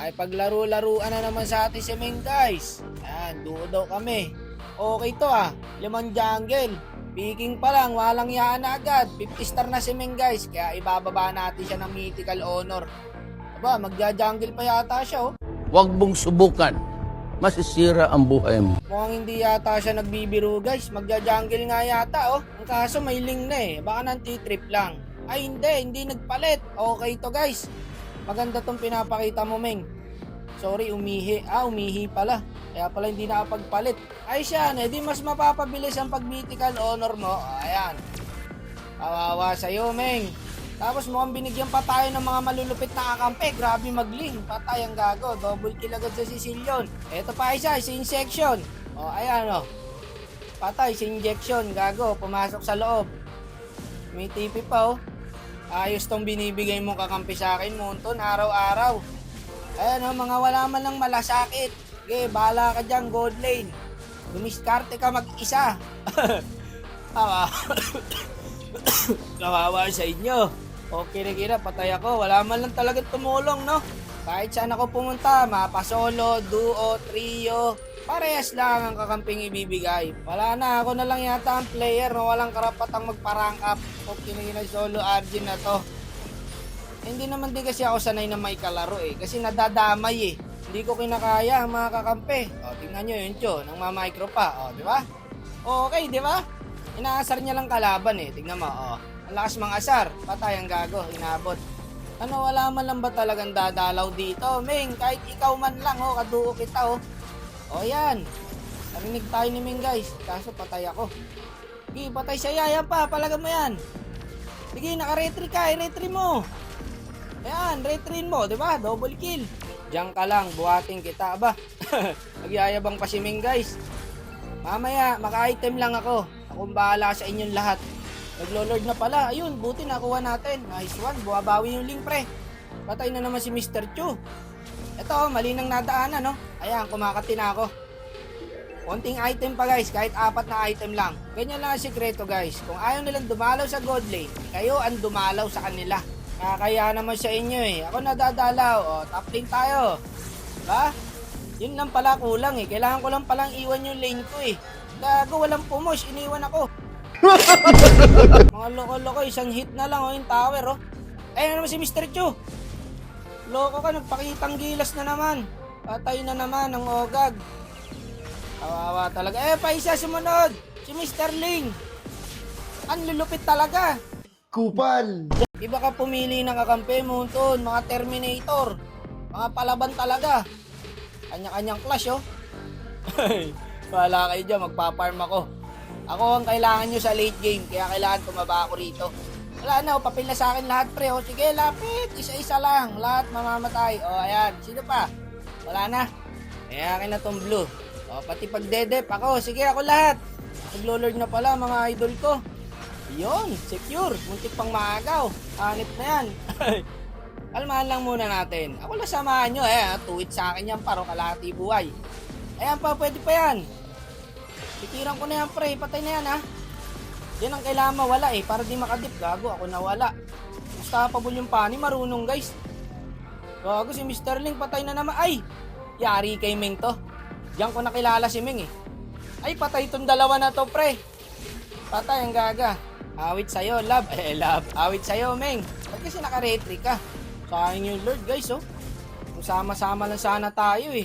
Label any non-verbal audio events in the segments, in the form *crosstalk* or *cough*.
Ay paglaro-laruan na naman sa atin si Ming guys. Ayan, duo daw kami. Okay to ah, limang jungle. Picking pa lang, walang yaan na agad. 50 star na si Ming guys, kaya ibababa natin siya ng mythical honor. Aba, magja-jungle pa yata siya oh. Huwag mong subukan. Masisira ang buhay mo. Mukhang hindi yata siya nagbibiro guys. Magja-jungle nga yata oh. Ang kaso may link na eh. Baka nang trip lang. Ay hindi, hindi nagpalit. Okay to guys. Maganda tong pinapakita mo Meng. Sorry, umihi. Ah, umihi pala. Kaya pala hindi nakapagpalit. Ay siya, eh di mas mapapabilis ang pag-mythical honor mo. Ayan. Kawawa sa'yo, Meng. Tapos mukhang binigyan pa tayo ng mga malulupit na kakampi. Grabe magling. Patay ang gago. Double kill agad sa Sicilian. Ito pa isa, si injection. O, ayan o. Patay, si injection. Gago, pumasok sa loob. May tipi pa oh. Ayos tong binibigay mong kakampi sa akin, Monton, araw-araw. Ayan o, mga wala man lang malasakit. Okay, bahala ka dyan, gold lane. Dumiskarte ka mag-isa. *laughs* *coughs* Kawawa sa inyo. Okay na kira, patay ako. Wala man lang talaga tumulong, no? Kahit saan ako pumunta, mapa solo, duo, trio, parehas lang ang kakamping ibibigay. Wala na, ako na lang yata ang player na walang karapatang magparang up. Okay na kira, solo Arjun na to. Hindi naman din kasi ako sanay na may kalaro eh. Kasi nadadamay eh. Hindi ko kinakaya ang mga kakampi. O, tingnan nyo yun, Cho. Nang mamicro pa. O, di ba? Okay, di ba? Inaasar niya lang kalaban eh. Tingnan mo, oh. Ang lakas mga asar. Patay ang gago, inabot. Ano, wala man lang ba talagang dadalaw dito? Ming, kahit ikaw man lang, oh, kaduo kita, oh. O, yan. Narinig tayo ni Ming, guys. Kaso patay ako. Sige, patay siya. Yan pa, palagan mo yan. Sige, naka-retry ka. I-retry mo. Ayan, retry mo, ba? Double kill. Diyan ka lang, buhating kita ba? *laughs* Nagyayabang pa si Ming, guys. Mamaya, maka-item lang ako. Akong bahala sa inyong lahat. Naglo-lord na pala. Ayun, buti nakuha natin. Nice one. Buwabawi yung link, pre. Patay na naman si Mr. Chu. Ito, mali nang nadaanan, no? Ayan, kumakati na ako. Konting item pa, guys. Kahit apat na item lang. Ganyan lang ang sikreto, guys. Kung ayaw nilang dumalaw sa god lane, kayo ang dumalaw sa kanila. Kaya naman sa inyo, eh. Ako nadadalaw. O, top lane tayo. Diba? Yun lang pala kulang eh. Kailangan ko lang palang iwan yung lane ko eh. Gago, walang pumosh. Iniwan ako. *laughs* Mga loko-loko, isang hit na lang oh, yung tower oh. Ayun naman si Mr. Chu. Loko ka, nagpakitang gilas na naman. Patay na naman ang ogag. Kawawa talaga. Eh, pa isa sumunod. Si Mr. Ling. Ang lulupit talaga. Kupal! Iba ka pumili ng kakampi mo ton, mga Terminator. Mga palaban talaga. Kanya-kanyang clash oh. Wala kayo dyan, magpa-farm ako. Ako ang kailangan nyo sa late game, kaya kailangan tumaba ako rito. Wala na, oh, na sa akin lahat pre. Oh, sige, lapit. Isa-isa lang. Lahat mamamatay. Oh, ayan. Sino pa? Wala na. Kaya akin na tong blue. Oh, pati pag dedep ako. Sige, ako lahat. Naglo-lord na pala mga idol ko. Yun, secure. Muntik pang maagaw. Hanip na yan. *laughs* Kalmahan lang muna natin. Ako lang samahan nyo eh. Tuwit sa akin yan paro kalahati buhay. Ayan pa, pwede pa yan. Titiran ko na yan pre. Patay na yan ha. Yan ang kailangan mawala eh. Para di makadip. Gago, ako nawala. Unstoppable yung pani. Marunong guys. Gago si Mr. Ling. Patay na naman. Ay! Yari kay Ming to. Diyan ko nakilala si Ming eh. Ay, patay itong dalawa na to pre. Patay ang gaga. Awit sa'yo, love. *laughs* Eh, love. Awit sa'yo, Meng. Ba't kasi naka-retry ka? Sayang yung Lord, guys, oh. Kung sama-sama lang sana tayo, eh.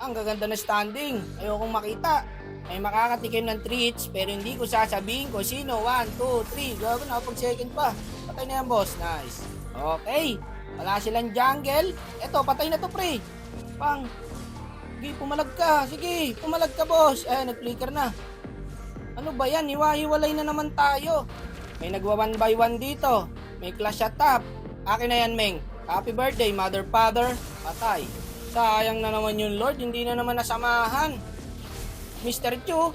Ang gaganda na standing. Ayokong makita. May makakatikim ng 3 hits, pero hindi ko sasabihin ko sino. 1, 2, 3. Gago na, pag second pa. Patay na yan, boss. Nice. Okay. Wala silang jungle. Eto, patay na to, pre. Pang. Sige, pumalag ka. Sige, pumalag ka, boss. Eh, nag-flicker na. Ano ba yan? Hiwa-hiwalay na naman tayo. May nagwa one by one dito. May clash at. Akin na yan, Meng. Happy birthday, mother, father. Patay. Sayang na naman yung Lord. Hindi na naman nasamahan. Mr. Chu,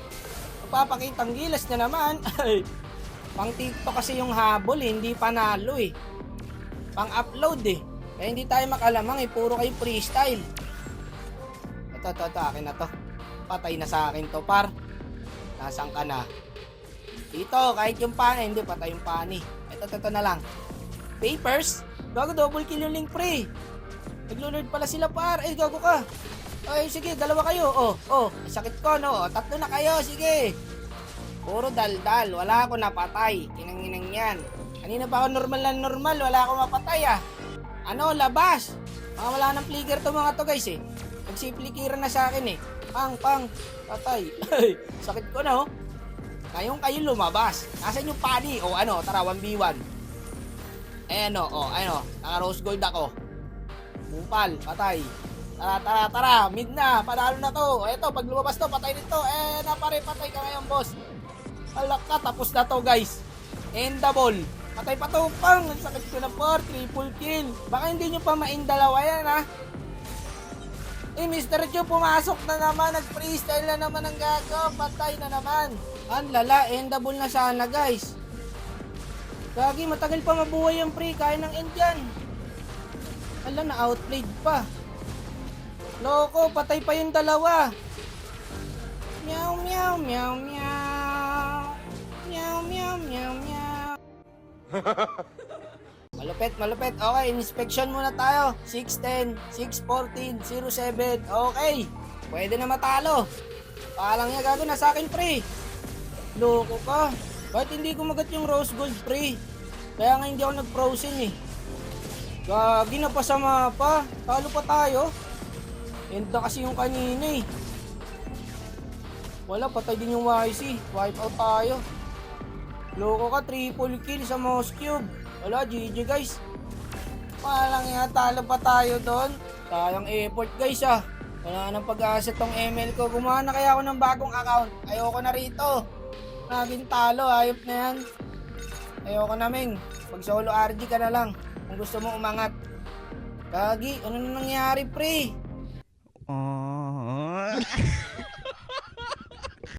papakitang gilas na naman. *laughs* Ay, pang TikTok kasi yung habol eh. Hindi panalo eh. Pang upload eh. Kaya hindi tayo makalamang eh. Puro kayo freestyle. Ito, ito, ito. Akin na to. Patay na sa akin to, par. Nasaan ka na? Dito, kahit yung pani, hindi patay yung pani. Ito, ito, ito na lang. Papers? Bago double kill yung link pre. Naglo-lord pala sila par. Eh, gago ka. Ay, sige, dalawa kayo. Oh, oh, sakit ko, no? Tatlo na kayo, sige. Puro daldal. Wala ako napatay. Kinanginang yan. Kanina pa ako normal na normal. Wala ako mapatay, ah. Ano, labas. Mga wala ng flicker to mga to, guys, eh. Nagsiplikiran na sa akin, eh. Pang, pang, patay. *laughs* Ay, sakit ko na, oh. Ngayong kayo lumabas. Nasaan yung pani? O ano, tara, 1v1. Eh, ano, oh, ano, naka rose gold ako. Bupal, patay. Tara, tara, tara, mid na, panalo na to. Eto, pag lumabas to, patay nito. Eh, napare, patay ka ngayon, boss. Alak ka, tapos na to, guys. End the ball. Patay pa to, pang. Ang sakit ko na po, triple kill. Baka hindi nyo pa main dalawa yan, ha? Eh, Mr. Chu, pumasok na naman. Nag-freestyle na naman ang gago. Patay na naman. Ang lala, endable na sana, guys. Gagi, matagal pa mabuhay ang pre. Kaya ng end yan. Ala, na-outplayed pa. Loko, patay pa yung dalawa. Meow, meow, meow, meow. Meow, meow, meow, meow. malupit, malupit. Okay, inspection muna tayo. 610, 614, 07. Okay, pwede na matalo. Palang niya gago, nasa akin pre. Loko ka. Bakit hindi kumagat yung rose gold pre? Kaya nga hindi ako nag-frozen eh. Gagi na pa. Talo pa tayo. End na kasi yung kanina eh. Wala, patay din yung YC. Wipe out tayo. Loko ka, triple kill sa mouse cube. Wala, GG guys. Palang nga, talo pa tayo doon. Sayang effort guys ah. Wala nang pag-asa tong ML ko. Gumawa na kaya ako ng bagong account. Ayoko na rito. Naging talo, ayop na yan. Ayoko na, Ming. Pag solo RG ka na lang. Kung gusto mo umangat. Gagi, ano na nangyari, pre? Oh. *laughs* *laughs*